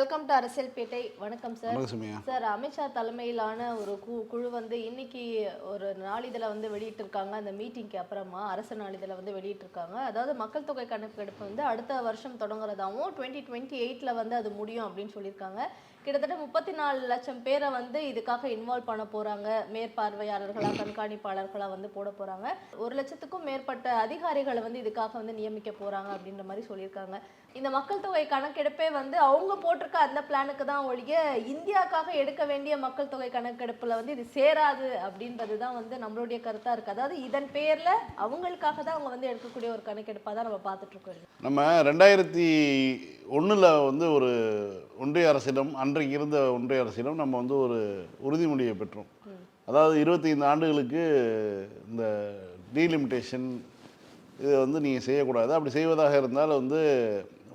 Welcome to அரசியல் பேட்டை வணக்கம் sir sir Amit Shah தலைமையிலான ஒரு கு குழு வந்து இன்னைக்கு ஒரு நாளிதழை வந்து வெளியிட்டிருக்காங்க. அந்த மீட்டிங்க்கு அப்புறமா அரசு நாளிதழை வந்து வெளியிட்டிருக்காங்க. அதாவது மக்கள் தொகை கணக்கெடுப்பு வந்து அடுத்த வருஷம் தொடங்குறதாவும் டுவெண்ட்டி டுவெண்ட்டி எயிட்டில் வந்து அது முடியும் அப்படின்னு சொல்லியிருக்காங்க. கிட்டத்தட்ட முப்பத்தி நாலு லட்சம் பேரை வந்து இதுக்காக இன்வால்வ் பண்ண போறாங்க. மேற்பார்வையாளர்களாக கண்காணிப்பாளர்களாக வந்து போட போறாங்க. ஒரு லட்சத்துக்கும் மேற்பட்ட அதிகாரிகளை வந்து இதுக்காக வந்து நியமிக்க போறாங்க அப்படின்ற மாதிரி சொல்லியிருக்காங்க. இந்த மக்கள் தொகை கணக்கெடுப்பே வந்து அவங்க போட்டிருக்க அந்த பிளானுக்கு தான் ஒழிய இந்தியாக்காக எடுக்க வேண்டிய மக்கள் தொகை கணக்கெடுப்புல வந்து இது சேராது அப்படின்றது தான் வந்து நம்மளுடைய கருத்தா இருக்கு. அதாவது இதன் பேர்ல அவங்களுக்காக தான் அவங்க வந்து எடுக்கக்கூடிய ஒரு கணக்கெடுப்பா தான் நம்ம பார்த்துட்டு இருக்கோம். நம்ம ரெண்டாயிரத்தி ஒன்றில் வந்து ஒரு ஒன்றிய அரசிடம் அன்றைக்கு இருந்த ஒன்றிய அரசிடம் நம்ம வந்து ஒரு உறுதிமொழியை பெற்றோம். அதாவது இருபத்தைந்து ஆண்டுகளுக்கு இந்த டீலிமிட்டேஷன் இதை வந்து நீங்கள் செய்யக்கூடாது. அப்படி செய்வதாக இருந்தால் வந்து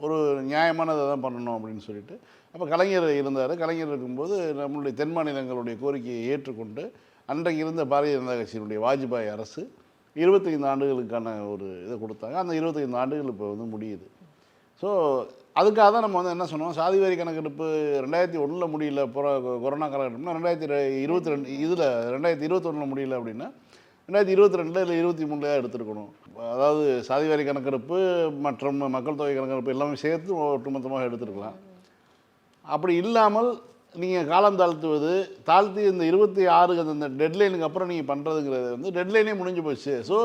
ஒரு நியாயமானதை தான் பண்ணணும் அப்படின்னு சொல்லிட்டு. அப்போ கலைஞர் இருந்தார். கலைஞர் இருக்கும்போது நம்மளுடைய தென் மாநிலங்களுடைய கோரிக்கையை ஏற்றுக்கொண்டு அன்றைக்கு இருந்த பாரதிய ஜனதா கட்சியினுடைய வாஜ்பாய் அரசு இருபத்தைந்து ஆண்டுகளுக்கான ஒரு இதை கொடுத்தாங்க. அந்த இருபத்தைந்து ஆண்டுகள் இப்போ வந்து முடியுது. ஸோ அதுக்காக தான் நம்ம வந்து என்ன சொன்னோம்? சாதி வாரி கணக்கெடுப்பு ரெண்டாயிரத்தி ஒன்றில் முடியல புற கொரோனா காலகட்டம்னா ரெண்டாயிரத்தி இருபத்தி ரெண்டு இதில் ரெண்டாயிரத்தி இருபத்தொன்னில் முடியல அப்படின்னா ரெண்டாயிரத்தி இருபத்தி ரெண்டில் இல்லை இருபத்தி மூணில் எடுத்துருக்கணும். அதாவது சாதி வாரி கணக்கெடுப்பு மற்றும் மக்கள் தொகை கணக்கெடுப்பு எல்லாமே சேர்த்து ஒட்டுமொத்தமாக எடுத்துருக்கலாம். அப்படி இல்லாமல் நீங்கள் காலம் தாழ்த்துவது தாழ்த்தி இந்த இருபத்தி ஆறு அந்த டெட்லைனுக்கு அப்புறம் நீங்கள் பண்ணுறதுங்கிறது வந்து டெட்லைனே முடிஞ்சு போச்சு. ஸோ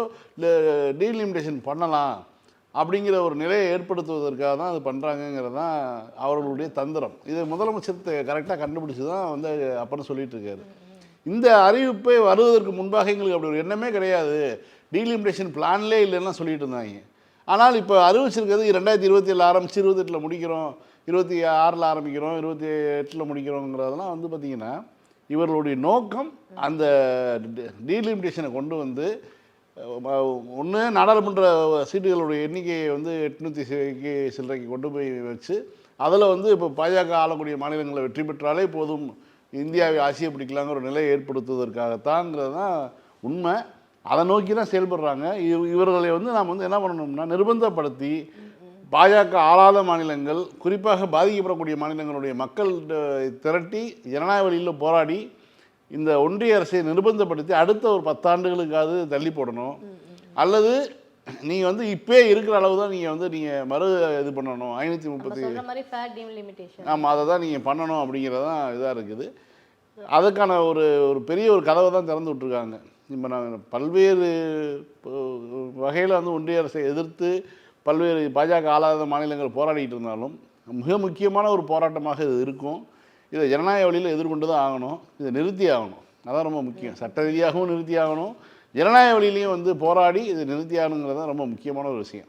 டீலிமிட்டேஷன் பண்ணலாம். அப்படிங்கிற ஒரு நிலையை ஏற்படுத்துவதற்காக தான் அது பண்ணுறாங்கங்கிறது தான் அவர்களுடைய தந்திரம். இது முதலமைச்சர் கரெக்டாக கண்டுபிடிச்சி தான் வந்து அப்பன்னு சொல்லிட்டு இருக்காரு. இந்த அறிவிப்பை வருவதற்கு முன்பாக எங்களுக்கு அப்படி ஒரு எண்ணமே கிடையாது. டீலிமிடேஷன் பிளான்லே இல்லைன்னா சொல்லிட்டு இருந்தாங்க. ஆனால் இப்போ அறிவிச்சிருக்கிறது ரெண்டாயிரத்தி இருபத்தி ஏழு ஆரம்பிச்சு இருபத்தெட்டில் முடிக்கிறோம் இருபத்தி ஆறில் ஆரம்பிக்கிறோம் இருபத்தி எட்டில் முடிக்கிறோங்கிறதெல்லாம் வந்து பார்த்திங்கன்னா இவர்களுடைய நோக்கம் அந்த டீலிமிடேஷனை கொண்டு வந்து ஒன்று நாடாளுமன்ற சீட்டுகளுடைய எண்ணிக்கையை வந்து எட்நூற்றி சில்லறைக்கு கொண்டு போய் வச்சு அதில் வந்து இப்போ பாஜக ஆளக்கூடிய மாநிலங்களை வெற்றி பெற்றாலே போதும் இந்தியாவை ஆசியை பிடிக்கலாங்கிற ஒரு நிலையை ஏற்படுத்துவதற்காகத்தான்ங்கிறது தான் உண்மை. அதை நோக்கி தான் செயல்படுறாங்க. இவர்களை வந்து நாம் வந்து என்ன பண்ணணும்னா நிர்பந்தப்படுத்தி பாஜக ஆளாத மாநிலங்கள் குறிப்பாக பாதிக்கப்படக்கூடிய மாநிலங்களுடைய மக்கள் திரட்டி ஜனநாயக வழியில் போராடி இந்த ஒன்றிய அரசை நிர்பந்தப்படுத்தி அடுத்த ஒரு பத்தாண்டுகளுக்காவது தள்ளி போடணும். அல்லது நீங்கள் வந்து இப்போ இருக்கிற அளவு தான் நீங்கள் வந்து நீங்கள் மறு இது பண்ணணும். ஐநூற்றி முப்பத்தி ஆமாம் அதை தான் நீங்கள் பண்ணணும் அப்படிங்கிறது தான் இதாக இருக்குது. அதுக்கான ஒரு ஒரு பெரிய ஒரு கதவை தான் திறந்து விட்ருக்காங்க இப்போ நாங்கள் பல்வேறு வகையில் வந்து ஒன்றிய அரசை எதிர்த்து பல்வேறு பாஜக ஆளாத மாநிலங்கள் போராடிட்டு இருந்தாலும் மிக முக்கியமான ஒரு போராட்டமாக இது இருக்கும். இதை ஜனநாயக வழியில் எதிர்கொண்டு தான் ஆகணும். இதை நிறுத்தி ஆகணும். அதான் ரொம்ப முக்கியம். சட்ட ரீதியாகவும் நிறுத்தி ஆகணும். ஜனநாயக வழியிலையும் வந்து போராடி இதை நிறுத்தி ஆகணுங்கிறது தான் ரொம்ப முக்கியமான ஒரு விஷயம்.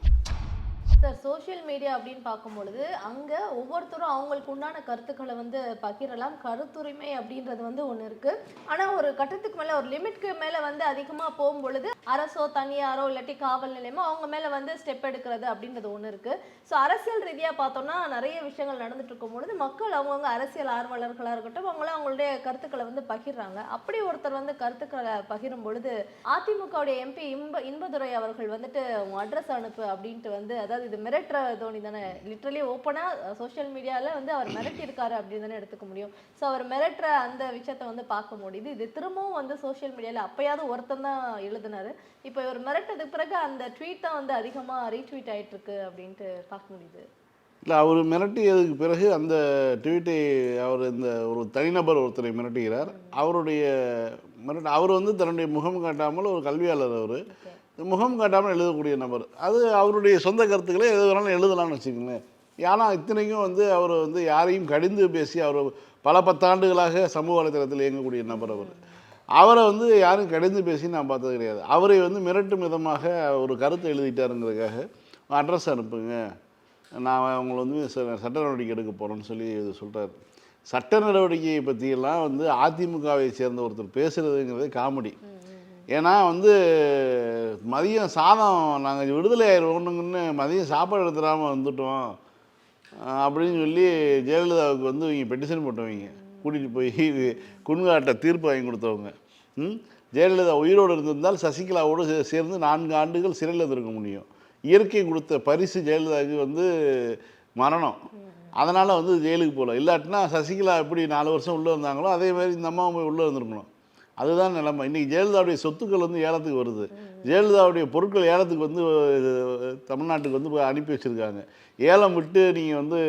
சார் சோஷியல் மீடியா அப்படின்னு பார்க்கும் பொழுது அங்கே ஒவ்வொருத்தரும் அவங்களுக்கு உண்டான கருத்துக்களை வந்து பகிரலாம். கருத்துரிமை அப்படின்றது வந்து ஒன்று இருக்கு. ஆனால் ஒரு கட்டத்துக்கு மேலே ஒரு லிமிட்க்கு மேலே வந்து அதிகமாக போகும் பொழுது அரசோ தனியாரோ இல்லாட்டி காவல் நிலையமோ அவங்க மேலே வந்து ஸ்டெப் எடுக்கிறது அப்படின்றது ஒன்று இருக்கு. ஸோ அரசியல் ரீதியாக பார்த்தோம்னா நிறைய விஷயங்கள் நடந்துட்டு இருக்கும் பொழுது மக்கள் அவங்கவுங்க அரசியல் ஆர்வலர்களாக இருக்கட்டும் அவங்களாம் அவங்களுடைய கருத்துக்களை வந்து பகிர்றாங்க. அப்படி ஒருத்தர் வந்து கருத்துக்களை பகிரும் பொழுது அதிமுகவுடைய எம்பி இன்ப இன்பதுரை அவர்கள் வந்துட்டு உங்கள் அட்ரஸ் அனுப்பு அப்படின்ட்டு வந்து அதாவது இது மிரட்டுற தோனி? தானே லிட்ரலி ஓப்பனா சோஷியல் மீடியால வந்து அவர் மிரட்டி இருக்காரு அப்படின்னு தானே எடுத்துக்க முடியும். ஸோ அவர் மிரட்டுற அந்த விஷயத்தை வந்து பார்க்க முடியுது. இது திரும்பவும் வந்து சோஷியல் மீடியால அப்பயாவது ஒருத்தன் தான் எழுதினாரு. இப்போ இவர் மிரட்டதுக்கு பிறகு அந்த ட்வீட் தான் வந்து அதிகமா ரீட்வீட் ஆயிட்டு இருக்கு அப்படின்ட்டு பார்க்க முடியுது. இல்லை அவர் மிரட்டியதுக்கு பிறகு அந்த ட்வீட்டை அவர் இந்த ஒரு தனிநபர் ஒருத்தரை மிரட்டுகிறார். அவருடைய மிரட்ட அவர் வந்து தன்னுடைய முகம் காட்டாமல் ஒரு கல்வியாளர் அவர். முகம் காட்டாமல் எழுதக்கூடிய நபர். அது அவருடைய சொந்த கருத்துக்களை எது வேணாலும் எழுதலாம்னு வச்சுக்கோங்களேன். ஏன்னா இத்தனைக்கும் வந்து அவர் வந்து யாரையும் கடிந்து பேசி அவர் பல பத்தாண்டுகளாக சமூக வலைத்தளத்தில் இயங்கக்கூடிய நபர் அவர். அவரை வந்து யாரும் கடிந்து பேசி நான் பார்த்தது கிடையாது. அவரை வந்து மிரட்டும் விதமாக ஒரு கருத்தை எழுதிட்டாருங்கிறதுக்காக அட்ரஸ் அனுப்புங்க. நான் உங்களை வந்து ச- சட்ட நடவடிக்கை எடுக்க போகிறேன்னு சொல்லி இது சொல்கிறார் சட்ட நடவடிக்கையை பற்றியெல்லாம் வந்து அதிமுகவை சேர்ந்த ஒருத்தர் பேசுகிறதுங்கிறது காமெடி. ஏன்னா வந்து மதியம் சாதம் நாங்கள் விடுதலை ஆயிடுவோம்னு மதியம் சாப்பாடு எடுத்துடாமல் வந்துட்டோம். அப்படின்னு சொல்லி ஜெயலலிதாவுக்கு வந்து இவங்க பெட்டிஷன் போட்டவங்க. கூட்டிகிட்டு போய் குன்காட்ட தீர்ப்பு வாங்கி கொடுத்தவங்க. ம்? ஜெயலலிதா உயிரோடு இருந்திருந்தால் சசிகலாவோடு சே- சேர்ந்து நான்கு ஆண்டுகள் சிறையில் இருந்திருக்க முடியும். இயற்கை கொடுத்த பரிசு ஜெயலலிதாவுக்கு வந்து மரணம். அதனால் வந்து ஜெயிலுக்கு போகல. இல்லாட்டினா சசிகலா எப்படி நாலு வருஷம் உள்ளே வந்தாங்களோ அதே மாதிரி இந்த அம்மாவும் போய் உள்ளே வந்திருக்கணும். அதுதான் நிலைமை. இன்றைக்கி ஜெயலலிதாவுடைய சொத்துக்கள் வந்து ஏலத்துக்கு வருது. ஜெயலலிதாவுடைய பொருட்கள் ஏலத்துக்கு வந்து தமிழ்நாட்டுக்கு வந்து அனுப்பி வச்சுருக்காங்க. ஏலம் விட்டு நீங்கள் வந்து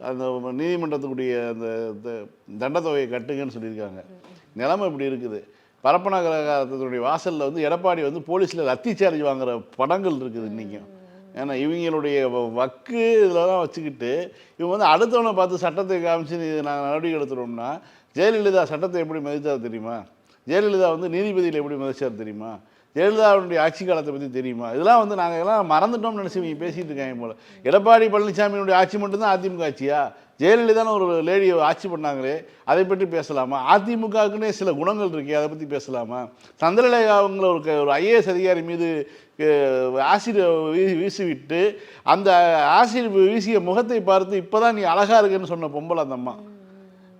அந்த நீதிமன்றத்துக்குடைய அந்த த- தண்டத்தொகையை கட்டுங்கன்னு சொல்லியிருக்காங்க. நிலைமை இப்படி இருக்குது. பரப்பனகரகத்தினுடைய வாசலில் வந்து எடப்பாடி வந்து போலீஸில் லத்தி சார்ஜ் வாங்குற படங்கள் இருக்குது இன்றைக்கும் ஏன்னா இவங்களுடைய வ- வக்கு இதெல்லாம் வச்சுக்கிட்டு இவங்க வந்து அடுத்தவனை பார்த்து சட்டத்தை காமிச்சு நாங்கள் நடவடிக்கை எடுத்துட்டோம்னா ஜெயலலிதா சட்டத்தை எப்படி மதித்தார் தெரியுமா? ஜெயலலிதா வந்து நீதிபதியில் எப்படி மதிச்சார் தெரியுமா? ஜெயலலிதாவுடைய ஆட்சி காலத்தை பற்றி தெரியுமா? இதெல்லாம் வந்து நாங்கள் எல்லாம் மறந்துட்டோம்னு நினச்சி இவங்க பேசிகிட்டு இருக்காங்க போல். எடப்பாடி பழனிசாமியினுடைய ஆட்சி மட்டும்தான் அதிமுக ஆட்சியா? ஜெயலலிதான்னு ஒரு லேடி ஆட்சி பண்ணாங்களே அதை பற்றி பேசலாமா? அதிமுகவுக்குன்னே சில குணங்கள் இருக்கே அதை பற்றி பேசலாமா? சந்திரலேகா அவங்கள ஒரு க- ஒரு ஐஏஎஸ் அதிகாரி மீது ஆசிட் வீசிவிட்டு அந்த ஆசிட் வீசிய முகத்தை பார்த்து இப்போ தான் நீ அழகாக இருக்குன்னு சொன்ன பொம்பளை அந்த அம்மா.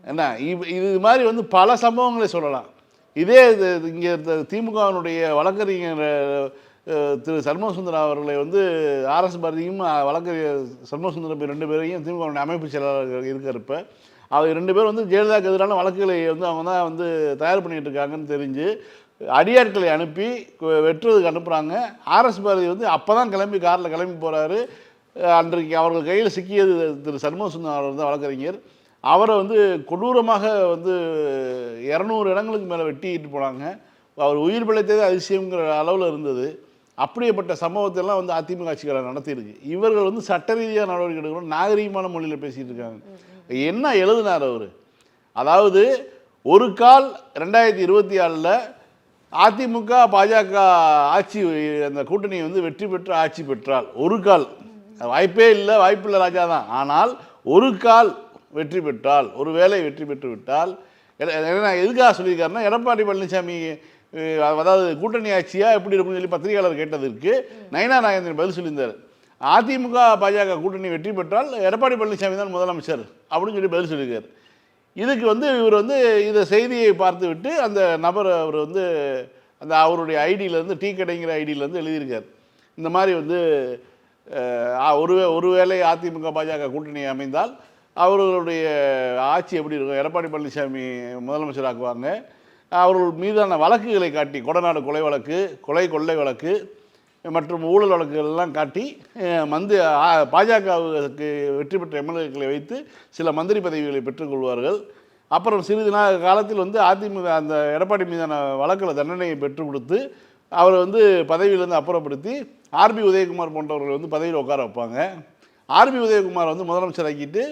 என்ன? இது மாதிரி வந்து பல சம்பவங்களை சொல்லலாம். இதே இது இங்கே திமுகவினுடைய வழக்கறிஞர் திரு சண்முகசுந்தரம் அவர்களை வந்து ஆர்எஸ் பாரதியும் வழக்கறிஞர் சண்முகசுந்தரம் ரெண்டு பேரையும் திமுகவினுடைய அமைப்பு செயலாளர் இருக்கிறப்ப அவர் ரெண்டு பேரும் வந்து ஜெயலலிதாவுக்கு எதிரான வழக்குகளை வந்து அவங்க தான் வந்து தயார் பண்ணிகிட்டு இருக்காங்கன்னு தெரிஞ்சு அடியாட்களை அனுப்பி வெட்டுறதுக்கு அனுப்புகிறாங்க ஆர்எஸ் பாரதி வந்து அப்போ தான் கிளம்பி காரில் கிளம்பி போகிறாரு அன்றைக்கு அவர்கள் கையில் சிக்கியது திரு சண்முகசுந்தரம் அவர் தான் வழக்கறிஞர். அவரை வந்து கொடூரமாக வந்து இரநூறு இடங்களுக்கு மேலே வெட்டிக்கிட்டு போனாங்க. அவர் உயிர் பிழைத்ததே அதிசயங்கிற அளவில் இருந்தது. அப்படியேப்பட்ட சம்பவத்தெல்லாம் வந்து அதிமுக ஆட்சிக்காரர் நடத்தியிருக்கு. இவர்கள் வந்து சட்ட ரீதியாக நடவடிக்கை எடுக்கணும் நாகரீகமான மொழியில் பேசிகிட்டு இருக்காங்க. என்ன எழுதினார் அவர்? அதாவது ஒரு கால் ரெண்டாயிரத்தி இருபத்தி ஆறில் அதிமுக பாஜக ஆட்சி அந்த கூட்டணி வந்து வெற்றி பெற்று ஆட்சி பெற்றால் ஒரு கால். வாய்ப்பே இல்லை வாய்ப்பில்லை ராஜா தான். ஆனால் ஒரு கால் வெற்றி பெற்றால் ஒரு வேளை வெற்றி பெற்று விட்டால் நான் என்ன எதுக்காக சொல்லியிருக்காருன்னா எடப்பாடி பழனிசாமி அதாவது கூட்டணி ஆட்சியா எப்படி இருக்கும்னு சொல்லி பத்திரிகையாளர் கேட்டதற்கு நயனா நாகேந்திரன் பதில் சொல்லியிருந்தார். அதிமுக பாஜக கூட்டணி வெற்றி பெற்றால் எடப்பாடி பழனிசாமி தான் முதலமைச்சர் அப்படின்னு சொல்லி பதில் சொல்லியிருக்கார். இதுக்கு வந்து இவர் வந்து இந்த செய்தியை பார்த்து விட்டு அந்த நபர் அவர் வந்து அந்த அவருடைய ஐடியிலேருந்து டீ கடைங்கிற ஐடியிலேருந்து எழுதியிருக்கார். இந்த மாதிரி வந்து ஒரு ஒரு ஒருவேளை அதிமுக பாஜக கூட்டணி அமைந்தால் அவர்களுடைய ஆட்சி எப்படி இருக்கும்? எடப்பாடி பழனிசாமி முதலமைச்சராக்குவாங்க அவர்கள் மீதான வழக்குகளை காட்டி கொடநாடு கொலை வழக்கு கொலை கொள்ளை வழக்கு மற்றும் ஊழல் வழக்குகள்லாம் காட்டி மந்து பாஜகவுக்கு வெற்றி பெற்ற எம்எல்ஏக்களை வைத்து சில மந்திரி பதவிகளை பெற்றுக்கொள்வார்கள் அப்புறம் சிறிது நாள் காலத்தில் வந்து அதிமுக அந்த எடப்பாடி மீதான வழக்கில் தண்டனையை பெற்றுக் கொடுத்து அவரை வந்து பதவியிலேருந்து அப்புறப்படுத்தி ஆர்பி உதயகுமார் போன்றவர்கள் வந்து பதவியில் உட்கார வைப்பாங்க. ஆர்பி உதயகுமார் வந்து முதலமைச்சர் ஆக்கிட்டு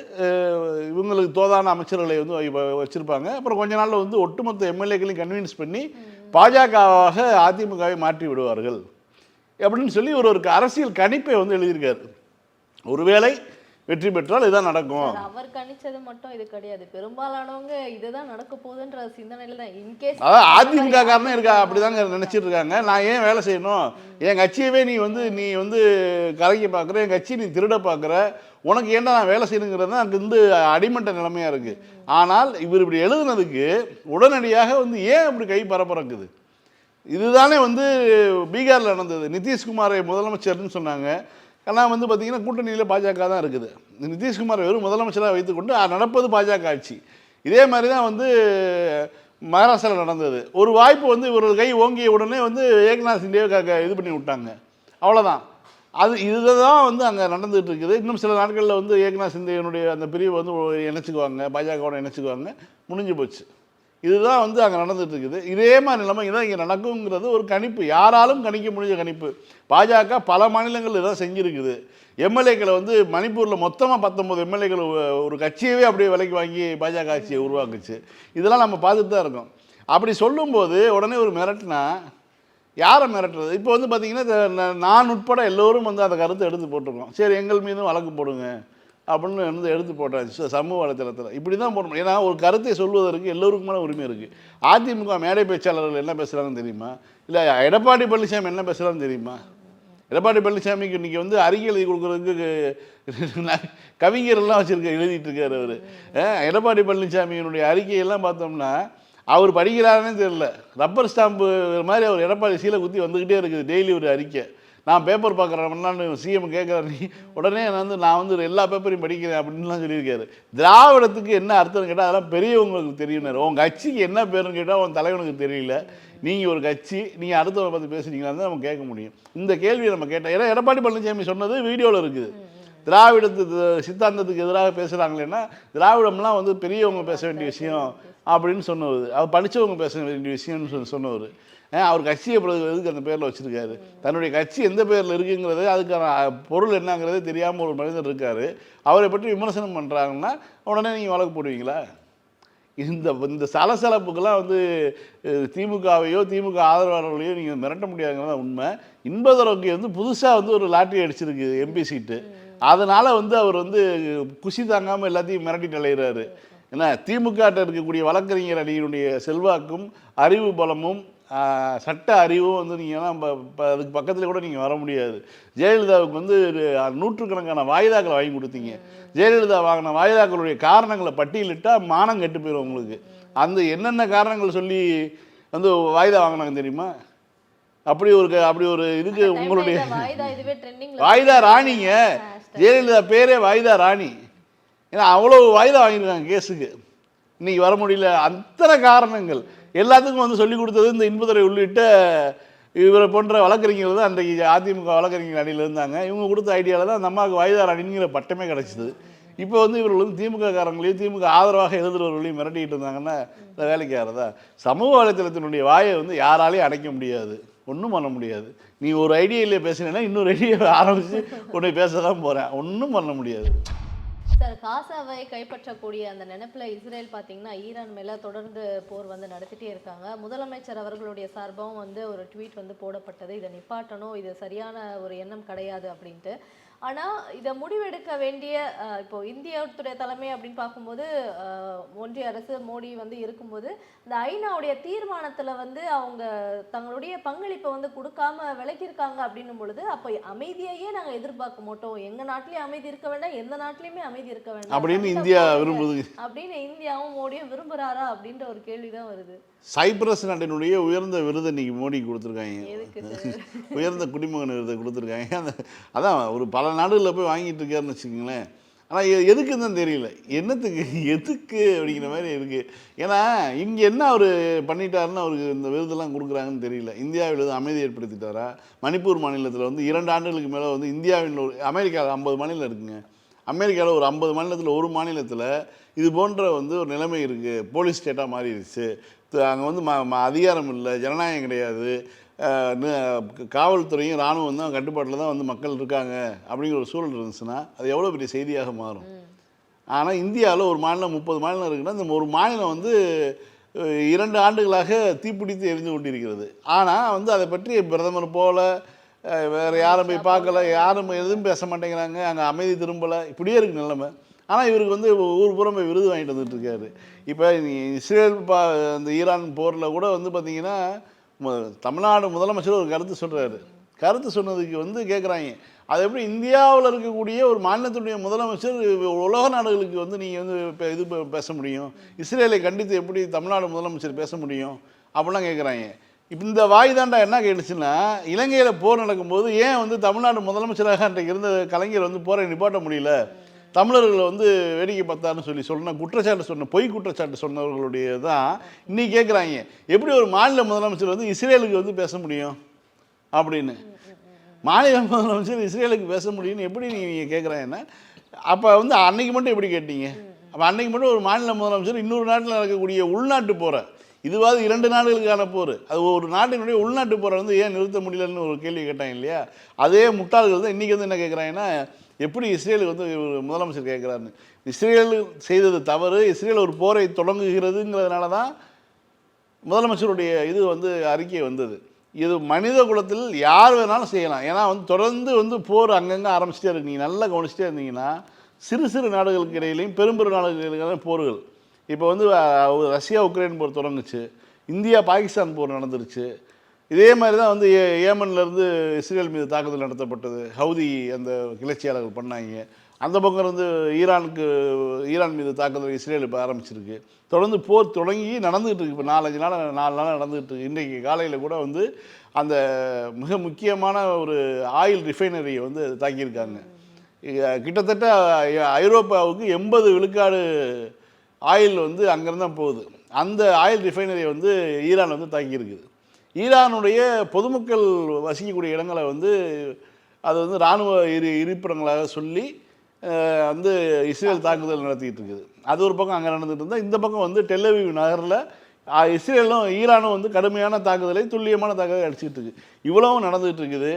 இவங்களுக்கு தோதான அமைச்சர்களை வந்து வச்சுருப்பாங்க. அப்புறம் கொஞ்ச நாளில் வந்து ஒட்டுமொத்த எம்எல்ஏக்களையும் கன்வின்ஸ் பண்ணி பாஜகவாக அதிமுகவை மாற்றி விடுவார்கள். அப்படின்னு சொல்லி ஒரு ஒரு அரசியல் கணிப்பை வந்து எழுதியிருக்காரு. ஒருவேளை வெற்றி பெற்றால் இதுதான் நடக்கும். அவர் கணிச்சது மட்டும் இது கிடையாது. பெரும்பாலானவங்க இதுதான் நடக்க போகுதுன்ற சிந்தனையில தான் இன்கேஸ் அதாவது அதிமுக இருக்கா அப்படிதாங்க நினைச்சிட்டு இருக்காங்க. நான் ஏன் வேலை செய்யணும்? என் கட்சியவே நீ வந்து நீ வந்து கலைக்க பார்க்குற என் கட்சி நீ திருட பார்க்குற. உனக்கு ஏன்டா நான் வேலை செய்யணுங்கிறது தான் எனக்கு வந்து அடிமட்ட நிலைமையா இருக்கு. ஆனால் இவர் இப்படி எழுதுனதுக்கு உடனடியாக வந்து ஏன் இப்படி கை பரபரக்குது? இதுதானே வந்து பீகாரில் நடந்தது. நிதிஷ்குமாரை முதலமைச்சர்னு சொன்னாங்க. ஏன்னா வந்து பார்த்திங்கன்னா கூட்டணியில் பாஜக தான் இருக்குது. நிதிஷ்குமார் வெறும் முதலமைச்சராக வைத்துக்கொண்டு நடப்பது பாஜக ஆட்சி. இதே மாதிரி தான் வந்து மகாராஷ்டிராவில் நடந்தது. ஒரு வாய்ப்பு வந்து இவர் கை ஓங்கிய உடனே வந்து ஏக்நாத் சிண்டேவை இது பண்ணி விட்டாங்க. அவ்வளோதான் அது இதுதான் வந்து அங்கே நடந்துகிட்டு இருக்குது. இன்னும் சில நாட்களில் வந்து ஏக்நாத் சிந்தேனுடைய அந்த பிரிவை வந்து இணைச்சிக்குவாங்க பாஜகவோட இணைச்சிக்குவாங்க. முடிஞ்சு போச்சு. இதுதான் வந்து அங்கே நடந்துட்டு இருக்குது இதே மாதிரி நிலைமை இதான் இங்கே நடக்குங்கிறது ஒரு கணிப்பு. யாராலும் கணிக்க முடிஞ்ச கணிப்பு. பாஜக பல மாநிலங்கள் இதான் செஞ்சுருக்குது. எம்எல்ஏக்களை வந்து மணிப்பூரில் மொத்தமாக பத்தொம்பது எம்எல்ஏக்கள் ஒரு கட்சியவே அப்படியே விலைக்கு வாங்கி பாஜக ஆட்சியை உருவாக்குச்சு. இதெல்லாம் நம்ம பார்த்துட்டு தான் இருக்கோம். அப்படி சொல்லும்போது உடனே ஒரு மிரட்டினா யாரை மிரட்டுறது? இப்போ வந்து பார்த்திங்கன்னா நான் உட்பட எல்லோரும் வந்து அந்த கருத்தை எடுத்து போட்டிருக்கோம். சரி எங்கள் மீதும் வழக்கு போடுங்க. அப்படின்னு வந்து எடுத்து போட்டாச்சு. சமூக வலைத்தளத்தில். இப்படி தான் போடணும். ஏன்னா ஒரு கருத்தை சொல்வதற்கு எல்லோருக்குமான உரிமை இருக்குது அதிமுக மேடை பேச்சாளர்கள் என்ன பேசுகிறாங்கன்னு தெரியுமா? இல்லை எடப்பாடி பழனிசாமி என்ன பேசுகிறான்னு தெரியுமா? எடப்பாடி பழனிசாமிக்கு இன்றைக்கி வந்து அறிக்கை எழுதி கொடுக்குறதுக்கு கவிஞர் எல்லாம் எழுதிட்டு இருக்கார் அவர். எடப்பாடி பழனிசாமியினுடைய அறிக்கையெல்லாம் பார்த்தோம்னா அவர் படிக்கிறாருன்னே தெரியல. ரப்பர் ஸ்டாம்பு மாதிரி அவர் எடப்பாடி சீலை குத்தி வந்துக்கிட்டே இருக்குது டெய்லி ஒரு அறிக்கை. நான் பேப்பர் பார்க்குறேன்னான்னு சிஎம் கேட்குறாரு உடனே நான் வந்து நான் வந்து எல்லா பேப்பரையும் படிக்கிறேன் அப்படின்லாம் சொல்லியிருக்காரு. திராவிடத்துக்கு என்ன அர்த்தம்னு கேட்டால் அதெல்லாம் பெரியவங்களுக்கு தெரியும்னாரு உன் கட்சிக்கு என்ன பேருன்னு கேட்டால் உன் தலைவனுக்கு தெரியல. நீங்கள் ஒரு கட்சி நீங்கள் அடுத்தவரை பற்றி பேசுனீங்களான்னு தான் நம்ம கேட்க முடியும். இந்த கேள்வியை நம்ம கேட்டோம் ஏன்னா எடப்பாடி பழனிசாமி சொன்னது வீடியோவில் இருக்குது. திராவிடத்து சித்தாந்தத்துக்கு எதிராக பேசுகிறாங்களேன்னா திராவிடம்லாம் வந்து பெரியவங்க பேச வேண்டிய விஷயம் அப்படின்னு சொன்னவர். அவர் படித்தவங்க பேச வேண்டிய விஷயம்னு சொல்லி சொன்னவர். அவர் கட்சியை பிறகு அந்த பேரில் வச்சுருக்காரு? தன்னுடைய கட்சி எந்த பேரில் இருக்குங்கிறது அதுக்கான பொருள் என்னங்கிறதே தெரியாமல் ஒரு மனிதர் இருக்கார். அவரை பற்றி விமர்சனம் பண்ணுறாங்கன்னா உடனே நீங்கள் வழக்கு போடுவீங்களா? இந்த இந்த சலசலப்புக்கெல்லாம் வந்து திமுகவையோ திமுக ஆதரவாளர்களையோ நீங்கள் மிரட்ட முடியாதுங்கிறது உண்மை. இன்பதரவுக்கு வந்து புதுசாக வந்து ஒரு லாட்டரி அடிச்சிருக்கு எம்பி சீட்டு. அதனால் வந்து அவர் வந்து குஷி தாங்காமல் எல்லாத்தையும் மிரட்டிட்டு அலைகிறாரு ஏன்னா திமுக இருக்கக்கூடிய வழக்கறிஞர் அணியினுடைய செல்வாக்கும் அறிவு பலமும் சட்ட அறிவும் வந்து நீங்கள்லாம் அதுக்கு பக்கத்தில் கூட நீங்கள் வர முடியாது. ஜெயலலிதாவுக்கு வந்து ஒரு நூற்றுக்கணக்கான வாய்தாக்களை வாங்கி கொடுத்தீங்க. ஜெயலலிதா வாங்கின வாய்தாக்களுடைய காரணங்களை பட்டியலிட்டால் மானம் கெட்டு போயிடும் உங்களுக்கு. அந்த என்னென்ன காரணங்கள் சொல்லி வந்து வாய்தா வாங்கினாங்க தெரியுமா? அப்படி ஒரு க- அப்படி ஒரு இதுக்கு உங்களுடைய வாய்தா ராணிங்க. ஜெயலலிதா பேரே வாய்தா ராணி. ஏன்னா அவ்வளோ வாய்தா வாங்கியிருக்காங்க கேஸுக்கு. இன்னைக்கு வர முடியல. அத்தனை காரணங்கள். எல்லாத்துக்கும் வந்து சொல்லி கொடுத்தது இந்த இன்பதுரை உள்ளிட்ட இவரை போன்ற வழக்கறிஞர்கள் தான் அன்றைக்கு அதிமுக வழக்கறிஞர் அணியில் இருந்தாங்க. இவங்க கொடுத்த ஐடியாவில் தான் அந்த அம்மாவுக்கு வாய்தா அணிங்கிற பட்டமே கிடச்சிது. இப்போ வந்து இவர்கள் வந்து திமுக காரங்களையும் திமுக ஆதரவாக எழுதுறவர்களையும் மிரட்டிக்கிட்டு இருந்தாங்கன்னா இந்த வேலைக்கு ஆகிறதா சமூக வலைத்தளத்தினுடைய வாயை வந்து யாராலையும் அடைக்க முடியாது. ஒன்றும் பண்ண முடியாது. நீ ஒரு ஐடியாவிலே பேசுனேன்னா இன்னொரு ஐடியாவை ஆரம்பித்து உன்னை பேச தான் போகிறேன் ஒன்றும் பண்ண முடியாது. சார் காசாவை கைப்பற்றக்கூடிய அந்த நினைப்பில் இஸ்ரேல் பார்த்தீங்கன்னா ஈரான் மேலே தொடர்ந்து போர் வந்து நடத்திட்டே இருக்காங்க. முதலமைச்சர் அவர்களுடைய சார்பாகவும் வந்து ஒரு ட்வீட் வந்து போடப்பட்டது. இதை நிப்பாட்டணும். இது சரியான ஒரு எண்ணம் கிடையாது அப்படின்ட்டு. ஆனா இதை முடிவெடுக்க வேண்டிய அஹ், இப்போ இந்தியாவுடைய தலைமை அப்படின்னு பார்க்கும்போது ஒன்றிய அரசு மோடி வந்து இருக்கும்போது இந்த ஐநாவுடைய தீர்மானத்துல வந்து அவங்க தங்களுடைய பங்களிப்பை வந்து கொடுக்காம விலக்கியிருக்காங்க அப்படின்னும் பொழுது அப்போ அமைதியையே நாங்க எதிர்பார்க்க மாட்டோம். எங்க நாட்டிலயும் அமைதி இருக்க வேண்டாம் எந்த நாட்டிலயுமே அமைதி இருக்க வேண்டாம். அப்படின்னு இந்தியா விரும்புது. அப்படின்னு இந்தியாவும் மோடியும் விரும்புறாரா அப்படின்ற ஒரு கேள்விதான் வருது. சைப்ரஸ் நாட்டினுடைய உயர்ந்த விருதை இன்னைக்கு மோடி கொடுத்துருக்காங்க. உயர்ந்த குடிமகன் விருதை கொடுத்துருக்காங்க. அந்த அதான் ஒரு பல நாடுகளில் போய் வாங்கிட்டு இருக்காருன்னு வச்சுக்கோங்களேன். ஆனால் எதுக்குன்னு தான் தெரியல. என்னத்துக்கு எதுக்கு அப்படிங்கிற மாதிரி இருக்குது ஏன்னா இங்கே என்ன அவர் பண்ணிட்டாருன்னு அவருக்கு இந்த விருதெல்லாம் கொடுக்குறாங்கன்னு தெரியல. இந்தியாவில் வந்து அமைதி ஏற்படுத்திட்டாரா? மணிப்பூர் மாநிலத்தில் வந்து இரண்டு ஆண்டுகளுக்கு மேலே வந்து இந்தியாவில் ஒரு அமெரிக்காவில் ஐம்பது மாநிலம் இருக்குங்க. அமெரிக்காவில் ஒரு ஐம்பது மாநிலத்தில் ஒரு மாநிலத்தில் இது போன்ற வந்து ஒரு நிலைமை இருக்குது போலீஸ் ஸ்டேட்டாக மாறிடுச்சு. அங்கே வந்து ம ம- அதிகாரம் இல்லை ஜனநாயகம் கிடையாது. காவல்துறையும் இராணுவம் தான் கட்டுப்பாட்டில் தான் வந்து மக்கள் இருக்காங்க அப்படிங்கிற ஒரு சூழல் இருந்துச்சுன்னா அது எவ்வளோ பெரிய செய்தியாக மாறும். ஆனால் இந்தியாவில் ஒரு மாநிலம் முப்பது மாநிலம் இருக்குன்னா இந்த ஒரு மாநிலம் வந்து இரண்டு ஆண்டுகளாக தீப்பிடித்து எரிந்து கொண்டிருக்கிறது. ஆனால் வந்து அதை பற்றி பிரதமர் போல வேற யாரும் போய் பார்க்கல யாரும் எதுவும் பேச மாட்டேங்கிறாங்க அங்கே அமைதி திரும்பலை இப்படியே இருக்கு நிலைமை. ஆனால் இவருக்கு வந்து ஊர் புறம் விருது வாங்கிட்டு வந்துட்டு இருக்காரு. இப்போ இஸ்ரேல் பா அந்த ஈரான் போரில் கூட வந்து பார்த்தீங்கன்னா தமிழ்நாடு முதலமைச்சர் ஒரு கருத்து சொல்கிறாரு கருத்து சொன்னதுக்கு வந்து கேட்குறாங்க அது எப்படி இந்தியாவில் இருக்கக்கூடிய ஒரு மாநிலத்துடைய முதலமைச்சர் உலக நாடுகளுக்கு வந்து நீங்கள் வந்து இப்போ இது பேச முடியும். இஸ்ரேலை கண்டித்து எப்படி தமிழ்நாடு முதலமைச்சர் பேச முடியும்? அப்படிலாம் கேட்குறாங்க இப்போ இந்த வாய் தாண்டா என்ன கேட்டுச்சுன்னா இலங்கையில் போர் நடக்கும்போது ஏன் வந்து தமிழ்நாடு முதலமைச்சராக அன்றைக்கு இருந்த கலைஞர் வந்து போரை நிப்பாட்ட முடியல? தமிழர்களை வந்து வேடிக்கை பார்த்தாருன்னு சொல்லி சொன்ன குற்றச்சாட்டு சொன்ன பொய் குற்றச்சாட்டு சொன்னவர்களுடைய தான் இன்னைக்கு கேட்குறாங்க எப்படி ஒரு மாநில முதலமைச்சர் வந்து இஸ்ரேலுக்கு வந்து பேச முடியும் அப்படின்னு? மாநில முதலமைச்சர் இஸ்ரேலுக்கு பேச முடியும்னு எப்படி நீங்கள் கேட்குறாங்கன்னா அப்போ வந்து அன்னைக்கு மட்டும் எப்படி கேட்டீங்க? அப்போ அன்னைக்கு மட்டும் ஒரு மாநில முதலமைச்சர் இன்னொரு நாட்டில் நடக்கக்கூடிய உள்நாட்டு போகிற இதுவாது இரண்டு நாடுகளுக்கான போர் அது ஒரு நாட்டினுடைய உள்நாட்டு போரை வந்து ஏன் நிறுத்த முடியலன்னு ஒரு கேள்வி கேட்டாங்க இல்லையா? அதே முட்டாள்கள் தான் இன்றைக்கி வந்து என்ன கேட்குறாங்கன்னா எப்படி இஸ்ரேலுக்கு வந்து முதலமைச்சர் கேட்குறாருன்னு இஸ்ரேல் செய்தது தவறு இஸ்ரேல் ஒரு போரை தொடங்குகிறதுங்கிறதுனால தான் முதலமைச்சருடைய இது வந்து அறிக்கை வந்தது. இது மனித குலத்தில் யார் வேணாலும் செய்யலாம். ஏன்னா வந்து தொடர்ந்து வந்து போர் அங்கங்கே ஆரம்பிச்சிட்டே இருக்கு. நீங்கள் நல்லா கவனிச்சிட்டே இருந்தீங்கன்னா சிறு சிறு நாடுகளுக்கு இடையிலையும் பெரும்பெரும் நாடுகளுக்கான போர்கள். இப்போ வந்து ரஷ்யா உக்ரைன் போர் தொடங்குச்சு. இந்தியா பாகிஸ்தான் போர் நடந்துருச்சு. இதே மாதிரி தான் வந்து ஏ- ஏமன்லேருந்து இஸ்ரேல் மீது தாக்குதல் நடத்தப்பட்டது. ஹவுதி அந்த கிளர்ச்சியாளர்கள் பண்ணாங்க. அந்த பக்கம் இருந்து ஈரானுக்கு ஈரான் மீது தாக்குதல் இஸ்ரேல் இப்போ ஆரம்பிச்சிருக்கு. தொடர்ந்து போர் தொடங்கி நடந்துகிட்டு இருக்கு. இப்போ நாலஞ்சு நாள் நாலு நாள் நடந்துகிட்டு இருக்கு. இன்றைக்கு காலையில் கூட வந்து அந்த மிக முக்கியமான ஒரு ஆயில் ரிஃபைனரியை வந்து தாக்கியிருக்காங்க. கிட்டத்தட்ட ஐரோப்பாவுக்கு எண்பது விழுக்காடு ஆயில் வந்து அங்கேருந்து தான் போகுது. அந்த ஆயில் ரிஃபைனரியை வந்து ஈரான் வந்து தாக்கியிருக்குது ஈரானுடைய பொதுமக்கள் வசிக்கக்கூடிய இடங்களை வந்து அது வந்து இராணுவ இரு இருப்பிடங்களாக சொல்லி வந்து இஸ்ரேல் தாக்குதல் நடத்திட்டு இருக்குது. அது ஒரு பக்கம் அங்கே நடந்துட்டு இருந்தால் இந்த பக்கம் வந்து டெல்லவிவ் நகரில் இஸ்ரேலும் ஈரானும் வந்து கடுமையான தாக்குதலை துல்லியமான தாக்குதலை அடிச்சிட்டு இருக்கு. இவ்வளவும் நடந்துகிட்டு இருக்குது.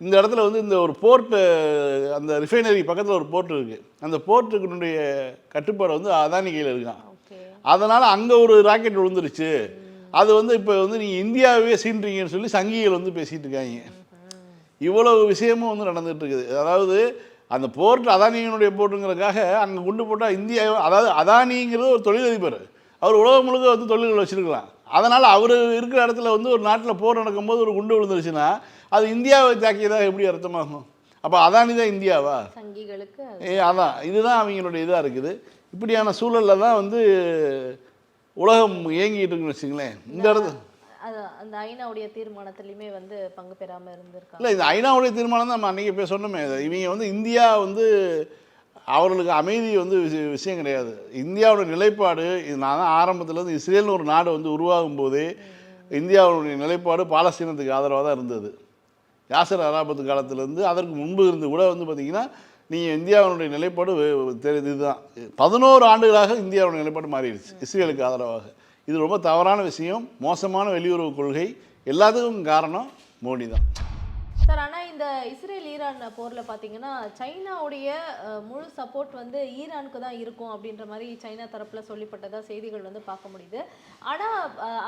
இந்த இடத்துல வந்து இந்த ஒரு போர்ட்டு அந்த ரிஃபைனரி பக்கத்தில் ஒரு போர்ட் இருக்குது அந்த போர்ட்டுக்குனுடைய கட்டுப்பாடு வந்து அதானி கையில் இருக்கான் அதனால் அங்கே ஒரு ராக்கெட் விழுந்துருச்சு. அது வந்து இப்போ வந்து நீங்கள் இந்தியாவே சீன்றீங்கன்னு சொல்லி சங்கிகள் வந்து பேசிகிட்டு இருக்காங்க. இவ்வளவு விஷயமும் வந்து நடந்துட்டு இருக்குது. அதாவது அந்த போர்ட் அதானியினுடைய போர்ட்டுங்கிறதுக்காக அங்கே குண்டு போட்டால் இந்தியா அதாவது அதானிங்கிறது ஒரு தொழிலதிபர். அவர் உலகம் முழுக்க வந்து தொழில்கள் வச்சுருக்கலாம். அதனால் அவர் இருக்கிற இடத்துல வந்து ஒரு நாட்டில் போர் நடக்கும்போது ஒரு குண்டு விழுந்துருச்சுன்னா அது இந்தியாவை தாக்கியதாக எப்படி அர்த்தமாகும்? அப்போ அதானி தான் இந்தியாவா. ஏ அதான். இதுதான் அவங்களுடைய இதாக இருக்குது. இப்படியான சூழலில் தான் வந்து உலகம் இயங்கிட்டு இருக்குன்னு வச்சுங்களேன் இந்த இடத்துல அந்த ஐநாவுடைய தீர்மானத்திலையுமே வந்து பங்கு பெறாம இருந்திருக்காங்க. இல்லை இந்த ஐநாவுடைய தீர்மானம் தான் நம்ம அன்றைக்கி இப்போ சொன்னோமே. இவங்க வந்து இந்தியா வந்து அவர்களுக்கு அமைதி வந்து விஷ- விஷயம் கிடையாது. இந்தியாவோட நிலைப்பாடு இது நான் தான் ஆரம்பத்துலேருந்து இஸ்ரேல்னு ஒரு நாடு வந்து உருவாகும் போதே இந்தியாவுடைய நிலைப்பாடு பாலஸ்தீனத்துக்கு ஆதரவாக தான் இருந்தது. யாசர் அராபத்து காலத்திலேருந்து அதற்கு முன்பு இருந்து கூட வந்து பார்த்திங்கன்னா நீங்கள் இந்தியாவினுடைய நிலைப்பாடு இதுதான். பதினோரு ஆண்டுகளாக இந்தியாவுடைய நிலைப்பாடு மாறிடுச்சு. இஸ்ரேலுக்கு ஆதரவாக. இது ரொம்ப தவறான விஷயம் மோசமான வெளியுறவு கொள்கை எல்லாத்துக்கும் காரணம் மோடி தான் சார் ஆனால் இந்த இஸ்ரேல் ஈரான் போரில் பார்த்தீங்கன்னா சைனாவுடைய முழு சப்போர்ட் வந்து ஈரானுக்கு தான் இருக்கும் அப்படின்ற மாதிரி சைனா தரப்பில் சொல்லப்பட்டதாக செய்திகள் வந்து பார்க்க முடியுது. ஆனால்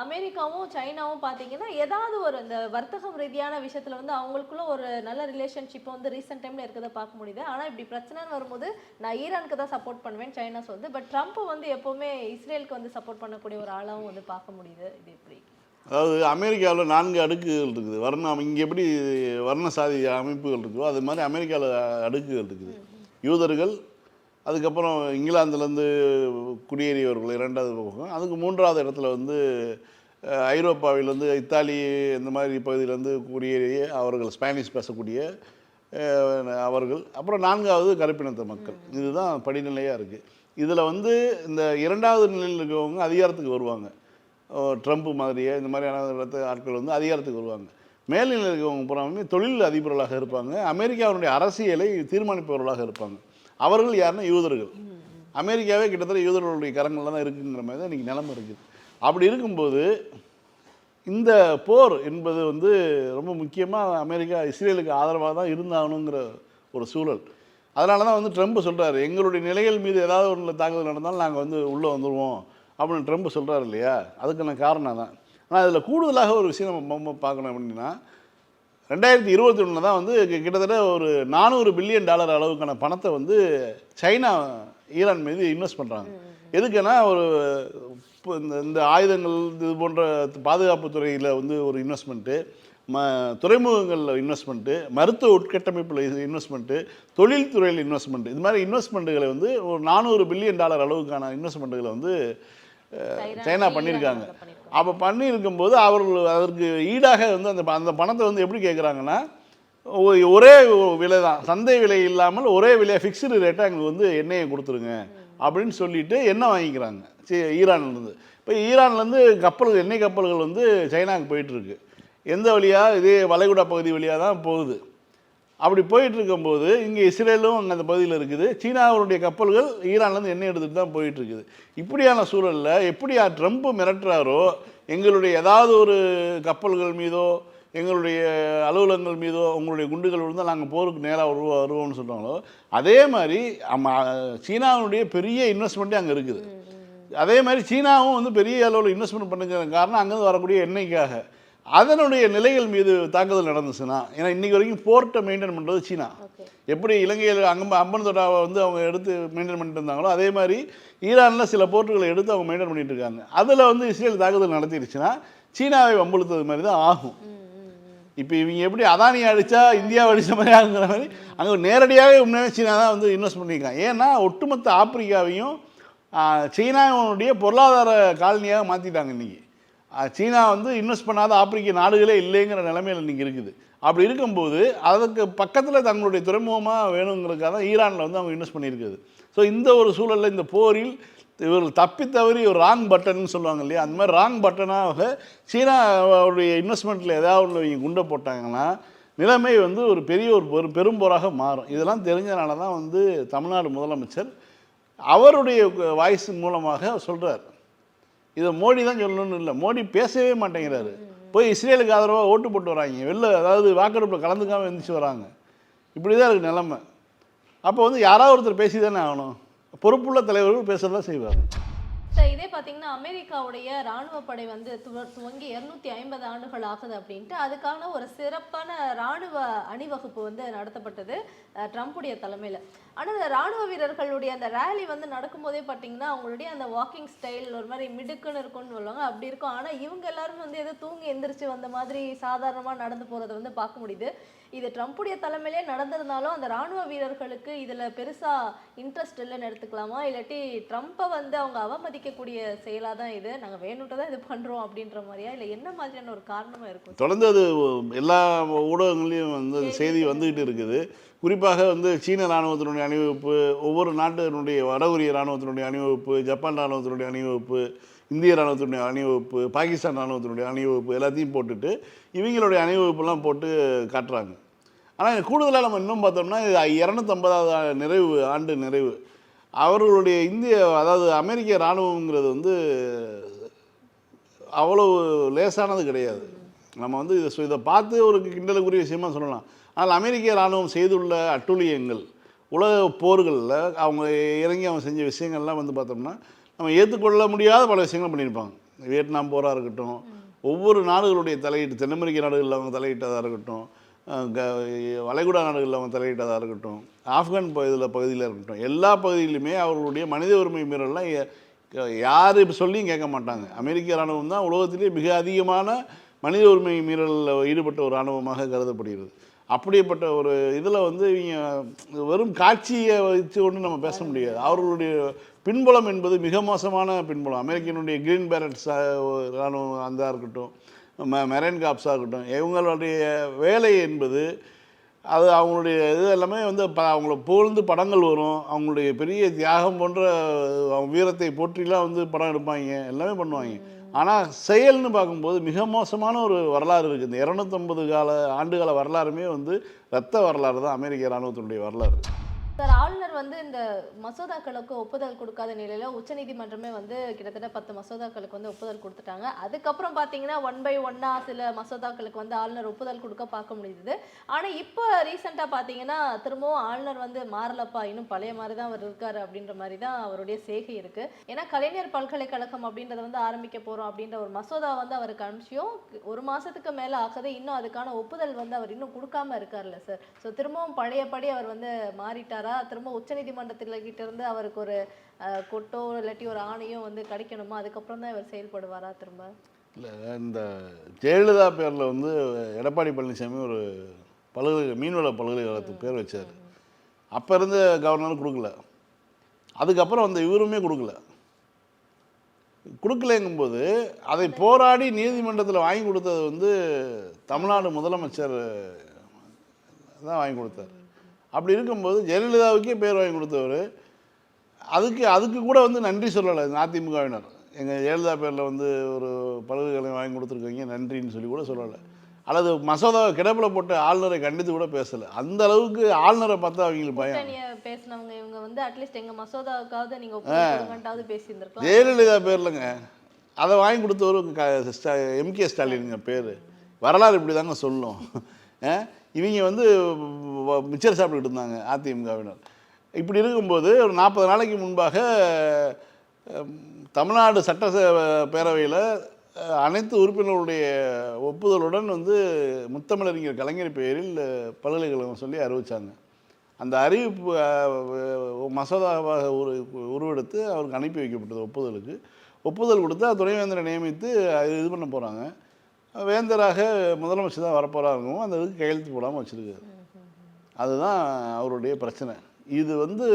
அமெரிக்காவும் சைனாவும் பார்த்தீங்கன்னா ஏதாவது ஒரு இந்த வர்த்தகம் ரீதியான விஷயத்தில் வந்து அவங்களுக்குள்ள ஒரு நல்ல ரிலேஷன்ஷிப் வந்து ரீசெண்ட் டைமில் இருக்கிறத பார்க்க முடியுது. ஆனால் இப்படி பிரச்சனைன்னு வரும்போது நான் ஈரானுக்கு தான் சப்போர்ட் பண்ணுவேன் சைனா சொல்லுது பட் ட்ரம்ப் வந்து எப்போவுமே இஸ்ரேலுக்கு வந்து சப்போர்ட் பண்ணக்கூடிய ஒரு ஆளாகவும் வந்து பார்க்க முடியுது. இது எப்படி? அதாவது அமெரிக்காவில் நான்கு அடுக்குகள் இருக்குது. வர்ணம் இங்கே எப்படி வர்ண சாதி அமைப்புகள் இருக்குதோ அது மாதிரி அமெரிக்காவில் அடுக்குகள் இருக்குது. யூதர்கள் அதுக்கப்புறம் இங்கிலாந்துலேருந்து குடியேறியவர்கள் இரண்டாவது பக்கம் அதுக்கு மூன்றாவது இடத்துல வந்து ஐரோப்பாவிலேருந்து இத்தாலி இந்த மாதிரி பகுதியிலேருந்து குடியேறிய அவர்கள் ஸ்பானிஷ் பேசக்கூடிய அவர்கள். அப்புறம் நான்காவது கருப்பினத்த மக்கள். இதுதான் படிநிலையாக இருக்குது இதில் வந்து இந்த இரண்டாவது நிலையில் இருக்கிறவங்க அதிகாரத்துக்கு வருவாங்க. ட்ரம்ப் மாதிரியே இந்த மாதிரியான இடத்து ஆட்கள் வந்து அதிகாரத்துக்கு வருவாங்க. மேல்நிலையில் இருக்கவங்க பூராமே தொழில் அதிபர்களாக இருப்பாங்க அமெரிக்காவினுடைய அரசியலை தீர்மானிப்பவர்களாக இருப்பாங்க. அவர்கள் யாருன்னா யூதர்கள். அமெரிக்காவே கிட்டத்தட்ட யூதர்களுடைய கரங்களில் தான் இருக்குங்கிற மாதிரி தான் இன்றைக்கி நிலைமை இருக்குது. அப்படி இருக்கும்போது இந்த போர் என்பது வந்து ரொம்ப முக்கியமாக அமெரிக்கா இஸ்ரேலுக்கு ஆதரவாக தான் இருந்தாகணுங்கிற ஒரு சூழல். அதனால தான் வந்து ட்ரம்ப் சொல்கிறாரு எங்களுடைய நிலைகள் மீது ஏதாவது ஒன்றில் தாக்குதல் நடந்தாலும் நாங்கள் வந்து உள்ளே வந்துடுவோம் அப்படின்னு ட்ரம்ப் சொல்கிறார் இல்லையா அதுக்கான காரணம் தான் ஆனால் அதில் கூடுதலாக ஒரு விஷயம் நம்ம பார்க்கணும் அப்படின்னா ரெண்டாயிரத்தி இருபத்தி ஒன்றில் தான் வந்து கிட்டத்தட்ட ஒரு நானூறு பில்லியன் டாலர் அளவுக்கான பணத்தை வந்து சைனா ஈரான் மீது இன்வெஸ்ட் பண்ணுறாங்க எதுக்குன்னா ஒரு இப்போ இந்த இந்த ஆயுதங்கள் இது போன்ற பாதுகாப்பு துறையில் வந்து ஒரு இன்வெஸ்ட்மெண்ட்டு ம துறைமுகங்களில் இன்வெஸ்ட்மெண்ட்டு மருத்துவ உட்கட்டமைப்பில் இன்வெஸ்ட்மெண்ட்டு தொழில்துறையில் இன்வெஸ்ட்மெண்ட் இது மாதிரி இன்வெஸ்ட்மெண்ட்டுகளை வந்து ஒரு நானூறு பில்லியன் டாலர் அளவுக்கான இன்வெஸ்ட்மெண்ட்டுகளை வந்து சைனா பண்ணியிருக்காங்க. அப்போ பண்ணியிருக்கும்போது அவர்கள் அதற்கு ஈடாக வந்து அந்த அந்த பணத்தை வந்து எப்படி கேட்குறாங்கன்னா ஒரே விலை தான். சந்தை விலை இல்லாமல் ஒரே விலையை ஃபிக்ஸ்டு ரேட்டாக எங்களுக்கு வந்து எண்ணெயை கொடுத்துருங்க அப்படின்னு சொல்லிட்டு எண்ணெய் வாங்கிக்கிறாங்க. சி ஈரான்லேருந்து. இப்போ ஈரான்லேருந்து கப்பல்கள் எண்ணெய் கப்பல்கள் வந்து சைனாவுக்கு போயிட்டுருக்கு. எந்த வழியாக இதே வளைகுடா பகுதி வழியாக தான் போகுது. அப்படி போயிட்டு இருக்கும்போது இங்கே இஸ்ரேலும் அங்கே அந்த பகுதியில் இருக்குது. சீனாவுடைய கப்பல்கள் ஈரான்லேருந்து எண்ணெய் எடுத்துகிட்டு தான் போயிட்டு இருக்குது இப்படியான சூழலில் எப்படி ட்ரம்ப் மிரட்டுறாரோ எங்களுடைய ஏதாவது ஒரு கப்பல்கள் மீதோ எங்களுடைய அலுவலகங்கள் மீதோ உங்களுடைய குண்டுகள் விழுந்தால் நாங்கள் போருக்கு நேராக வருவோம் வருவோம்னு சொல்கிறாங்களோ அதே மாதிரி சீனாவுடைய பெரிய இன்வெஸ்ட்மெண்ட்டே அங்கே இருக்குது. அதே மாதிரி சீனாவும் வந்து பெரிய அளவில் இன்வெஸ்ட்மெண்ட் பண்ணுங்கிற காரணம் அங்கேருந்து வரக்கூடிய எண்ணெய்க்காக. அதனுடைய நிலைகள் மீது தாக்குதல் நடந்துச்சுன்னா ஏன்னா இன்னைக்கு வரைக்கும் போர்ட்டை மெயின்டைன் பண்ணுறது சீனா. எப்படி இலங்கையில் அங்கே அம்பன் தொட்டாவை வந்து அவங்க எடுத்து மெயின்டைன் பண்ணிட்டு இருந்தாங்களோ அதே மாதிரி ஈரானில் சில போர்ட்டுகளை எடுத்து அவங்க மெயின்டைன் பண்ணிட்டு இருக்காங்க. அதில் வந்து இஸ்ரேல் தாக்குதல் நடத்திடுச்சுன்னா சீனாவை வம்புழுத்தது மாதிரி தான் ஆகும். இப்போ இவங்க எப்படி அதானி அடித்தா இந்தியாவை அடித்த மாதிரி ஆகுங்கிற மாதிரி அங்கே நேரடியாகவே உண்மையாக சீனா தான் வந்து இன்வெஸ்ட் பண்ணியிருக்காங்க. ஏன்னா ஒட்டுமொத்த ஆப்பிரிக்காவையும் சீனாவுடைய பொருளாதார காலனியாக மாற்றிட்டாங்க இன்றைக்கி சீனா வந்து இன்வெஸ்ட் பண்ணாத ஆப்பிரிக்க நாடுகளே இல்லைங்கிற நிலைமையில் இன்றைக்கி இருக்குது. அப்படி இருக்கும்போது அதுக்கு பக்கத்தில் தங்களுடைய துறைமுகமாக வேணுங்கிறதுக்காக தான் ஈரானில் வந்து அவங்க இன்வெஸ்ட் பண்ணியிருக்குது ஸோ இந்த ஒரு சூழலில் இந்த போரில் இவர்கள் தப்பி தவறி ஒரு ராங் பட்டன் சொல்லுவாங்க இல்லையா? அந்த மாதிரி ராங் பட்டனாக சீனாவுடைய இன்வெஸ்ட்மெண்ட்டில் ஏதாவது ஒன்று இவங்க குண்டை போட்டாங்கன்னா நிலைமை வந்து ஒரு பெரிய ஒரு பெரும் பெரும்போராக மாறும். இதெல்லாம் தெரிஞ்சனால தான் வந்து தமிழ்நாடு முதலமைச்சர் அவருடைய வாய்ஸ் மூலமாக சொல்கிறார் இதை மோடி தான் சொல்லணும்னு இல்லை. மோடி பேசவே மாட்டேங்கிறாரு. போய் இஸ்ரேலுக்கு ஆதரவாக ஓட்டு போட்டு வராங்க. வெளில அதாவது வாக்கெடுப்பில் கலந்துக்காமல் எழுந்திரிச்சு வராங்க. இப்படி தான் இருக்குது நிலமை. அப்போ வந்து யாராவது ஒருத்தர் பேசி தானே ஆகணும். பொறுப்புள்ள தலைவர்கள் பேச தான் செய்வாங்க. இதே பார்த்தீங்கன்னா அமெரிக்காவுடைய ராணுவ படை வந்து துவ- துவங்கி இருநூத்தி ஐம்பது ஆண்டுகள் ஆகுது அப்படின்ட்டு அதுக்கான ஒரு சிறப்பான ராணுவ அணிவகுப்பு வந்து நடத்தப்பட்டது ட்ரம்ப்புடைய தலைமையில். ஆனால் இந்த ராணுவ வீரர்களுடைய அந்த ரேலி வந்து நடக்கும்போதே பார்த்தீங்கன்னா அவங்களுடைய அந்த வாக்கிங் ஸ்டைல் ஒரு மாதிரி மிடுக்குன்னு இருக்கும்னு சொல்லுவாங்க அப்படி இருக்கும். ஆனால் இவங்க எல்லாரும் வந்து எதோ தூங்கி எந்திரிச்சு வந்த மாதிரி சாதாரணமாக நடந்து போகிறத வந்து பார்க்க முடியுது. இது ட்ரம்ப்புடைய தலைமையிலே நடந்திருந்தாலும் அந்த ராணுவ வீரர்களுக்கு இதில் பெருசாக இன்ட்ரெஸ்ட் இல்லைன்னு எடுத்துக்கலாமா? இல்லாட்டி ட்ரம்ப்பை வந்து அவங்க அவமதிக்கக்கூடிய செயலாக தான் இது? நாங்கள் வேணுட்டு தான் இது பண்ணுறோம் அப்படின்ற மாதிரியா? இல்லை என்ன மாதிரியான ஒரு காரணமாக இருக்கும்? தொடர்ந்து அது எல்லா ஊடகங்களையும் வந்து அந்த செய்தி வந்துக்கிட்டு இருக்குது. குறிப்பாக வந்து சீன இராணுவத்தினுடைய அணிவகுப்பு ஒவ்வொரு நாட்டினுடைய வடகொரிய இராணுவத்தினுடைய அணிவகுப்பு ஜப்பான் இராணுவத்தினுடைய அணிவகுப்பு இந்திய இராணுவத்தினுடைய அணிவகுப்பு பாகிஸ்தான் இராணுவத்தினுடைய அணிவகுப்பு எல்லாத்தையும் போட்டுட்டு இவங்களுடைய அணிவகுப்புலாம் போட்டு காட்டுறாங்க. ஆனால் கூடுதலாக நம்ம இன்னும் பார்த்தோம்னா இது இரநூத்தம்பதாவது நிறைவு ஆண்டு நிறைவு. அவர்களுடைய இந்திய அதாவது அமெரிக்க இராணுவங்கிறது வந்து அவ்வளவு லேசானது கிடையாது. நம்ம வந்து இதை இதை பார்த்து ஒரு கிண்டலுக்குரிய விஷயமா சொல்லலாம். ஆனால் அமெரிக்க இராணுவம் செய்துள்ள அட்டூழியங்கள் உலக போர்களில் அவங்க இறங்கி அவங்க செஞ்ச விஷயங்கள்லாம் வந்து பார்த்தோம்னா நம்ம ஏற்றுக்கொள்ள முடியாத பல விஷயங்கள் பண்ணியிருப்பாங்க. வியட்நாம் போராக இருக்கட்டும் ஒவ்வொரு நாடுகளுடைய தலையீட்டு தென்னமெரிக்க நாடுகளில் அவங்க தலையிட்டதாக இருக்கட்டும் வளைகுடா நாடுகளில் அவன் தலையிட்டதாக இருக்கட்டும் ஆப்கான் பகுதியில் பகுதியில் இருக்கட்டும் எல்லா பகுதியிலுமே அவர்களுடைய மனித உரிமை மீறல்லாம் யார் இப்போ சொல்லியும் கேட்க மாட்டாங்க. அமெரிக்க இராணுவம் தான் உலகத்திலே மிக அதிகமான மனித உரிமை மீறலில் ஈடுபட்ட ஒரு இராணுவமாக கருதப்படுகிறது. அப்படிப்பட்ட ஒரு இதில் வந்து இவங்க வெறும் காட்சியை வச்சு ஒன்றும் நம்ம பேச முடியாது. அவர்களுடைய பின்புலம் என்பது மிக மோசமான பின்புலம். அமெரிக்கனுடைய கிரீன் பேரட்ஸ் இராணுவம் அந்த இருக்கட்டும். மெரைன் காப்ஸாக இருக்கட்டும் இவங்களுடைய வேலை என்பது அது அவங்களுடைய இது எல்லாமே வந்து ப அவங்கள புகழ்ந்து படங்கள் வரும். அவங்களுடைய பெரிய தியாகம் போன்ற அவங்க வீரத்தை போற்றிலாம் வந்து படம் எடுப்பாங்க. எல்லாமே பண்ணுவாங்க. ஆனால் செயல்னு பார்க்கும்போது மிக மோசமான ஒரு வரலாறு இருக்குது. இந்த இரநூத்தம்பது கால ஆண்டுகால வரலாறுமே வந்து ரத்த வரலாறு தான் அமெரிக்க இராணுவத்தினுடைய வரலாறு. வந்து இந்த மசோதாக்களுக்கு ஒப்புதல் கொடுக்காத நிலையில உச்சநீதிமன்றமே வந்து கிட்டத்தட்ட பத்து மசோதாக்களுக்கு வந்து ஒப்புதல் கொடுத்துட்டாங்க. அதுக்கப்புறம் பார்த்தீங்கன்னா ஒன் பை ஒன்னா சில மசோதாக்களுக்கு வந்து ஆளுநர் ஒப்புதல் கொடுக்க பார்க்க முடியுது. ஆனா இப்போ ரீசெண்டாக பார்த்தீங்கன்னா திரும்பவும் ஆளுநர் வந்து மாறலப்பா இன்னும் பழைய மாதிரி தான் அவர் இருக்காரு அப்படின்ற மாதிரி தான் அவருடைய சேகை இருக்கு. ஏன்னா கலைஞர் பல்கலைக்கழகம் அப்படின்றத வந்து ஆரம்பிக்க போறோம் அப்படின்ற ஒரு மசோதா வந்து அவருக்கு அனுப்பிச்சியும் ஒரு மாசத்துக்கு மேல ஆகுது இன்னும் அதுக்கான ஒப்புதல் வந்து அவர் இன்னும் கொடுக்காம இருக்கார்ல சார். ஸோ திரும்பவும் பழையபடி அவர் வந்து மாறிட்டாரா திரும்ப உச்சநீதிமன்றத்துல கிட்ட இருந்து அவருக்கு ஒரு கொட்டோ இல்லாட்டி ஒரு ஆணையோ வந்து கிடைக்கணுமா? அதுக்கப்புறம் தான் இவர் செயல்படுவாரா திரும்ப? இல்லை இந்த ஜெயலலிதா பேரில் வந்து எடப்பாடி பழனிசாமி ஒரு பல்கலை மீன்வள பல்கலைக்கழகத்துக்கு பேர் வச்சார். அப்போ இருந்த கவர்னர் கொடுக்கல. அதுக்கப்புறம் அந்த இவருமே கொடுக்கல. கொடுக்கலங்கும்போது அதை போராடி நீதிமன்றத்தில் வாங்கி கொடுத்தது வந்து தமிழ்நாடு முதலமைச்சர் தான் வாங்கி கொடுத்தார். அப்படி இருக்கும்போது ஜெயலலிதாவுக்கே பேர் வாங்கி கொடுத்தவர். அதுக்கு அதுக்கு கூட வந்து நன்றி சொல்லலை அதிமுகவினர். எங்கள் ஜெயலலிதா பேரில் வந்து ஒரு பல்கலைக்கழகம் வாங்கி கொடுத்துருக்கீங்க நன்றின்னு சொல்லி கூட சொல்லலை. அல்லது மசோதாவை கிடப்பில் போட்டு ஆளுநரை கண்டித்து கூட பேசலை. அந்த அளவுக்கு ஆளுநரை பார்த்தா அவங்களுக்கு பயம். பேசினவங்க இவங்க வந்து அட்லீஸ்ட் எங்க மசோதாவுக்காவது நீங்க ஒப்புதல் கொடுங்கன்ட்டாவது பேசியிருந்திருக்கலாம். ஜெயலலிதா பேர்லங்க. அதை வாங்கி கொடுத்தவர் எம்கே ஸ்டாலினுங்க பேர். வரலாறு இப்படி தாங்க சொல்லும் இவங்க வந்து மிச்சர் சாப்பிட்டுக்கிட்டு இருந்தாங்க அதிமுகவினர். இப்படி இருக்கும்போது ஒரு நாற்பது நாளைக்கு முன்பாக தமிழ்நாடு சட்ட பேரவையில் அனைத்து உறுப்பினர்களுடைய ஒப்புதலுடன் வந்து முத்தமிழறிஞர் கலைஞர் பெயரில் பல்கலைக்கழகம் சொல்லி அறிவித்தாங்க அந்த அறிவிப்பு மசோதாவாக உரு உருவெடுத்து அவருக்கு அனுப்பி வைக்கப்பட்டது ஒப்புதலுக்கு. ஒப்புதல் கொடுத்து துணைவேந்தரை நியமித்து அது இது பண்ண போகிறாங்க வேந்தராக முதலமைச்சர் தான் வரப்போகிறாருங்கவும் அந்த இதுக்கு கையெழுத்து போடாமல் வச்சுருக்காரு. அதுதான் அவருடைய பிரச்சனை. இது வந்து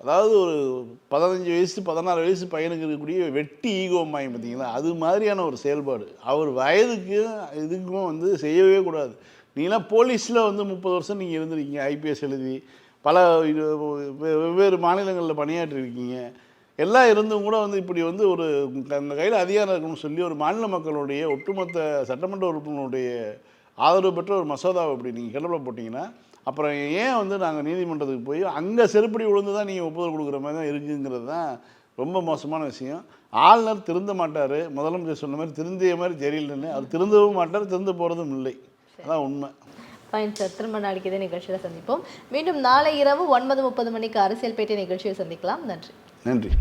அதாவது ஒரு பதினஞ்சு வயசு பதினாறு வயசு பையனுக்கு இருக்கக்கூடிய வெட்டி ஈகோ மாயம் பார்த்தீங்களா? அது மாதிரியான ஒரு செயல்பாடு. அவர் வயதுக்கு இதுக்கும் வந்து செய்யவே கூடாது. நீங்களாம் போலீஸில் வந்து முப்பது வருஷம் நீங்கள் இருந்திருக்கீங்க ஐபிஎஸ் எழுதி. பல இது வெ- வெவ்வேறு மாநிலங்களில் பணியாற்றிருக்கீங்க எல்லாம் இருந்தும் கூட வந்து இப்படி வந்து ஒரு அந்த கையில் அதிகாரம் இருக்குன்னு சொல்லி ஒரு மாநில மக்களுடைய ஒட்டுமொத்த சட்டமன்ற உறுப்பினருடைய ஆதரவு பெற்ற ஒரு மசோதாவை இப்படி நீங்கள் கிளம்பல போட்டிங்கன்னா அப்புறம் ஏன் வந்து நாங்கள் நீதிமன்றத்துக்கு போய் அங்கே செருப்படி விழுந்து தான் நீங்கள் ஒப்புதல் கொடுக்குற மாதிரி தான் இருக்குங்கிறது தான் ரொம்ப மோசமான விஷயம். ஆளுநர் திருந்த மாட்டார். முதலமைச்சர் சொன்ன மாதிரி திருந்திய மாதிரி ஜெரியல்னு அவர் திருந்தவும் மாட்டார் திருந்த போகிறதும் இல்லை. அதான் உண்மை. ஃபைன் சார் திரும்ப நாளைக்கு இதே நிகழ்ச்சியில் சந்திப்போம். மீண்டும் நாளை இரவு ஒன்பது முப்பது மணிக்கு அரசியல் பேட்டை நிகழ்ச்சியில் சந்திக்கலாம். நன்றி. நன்றி.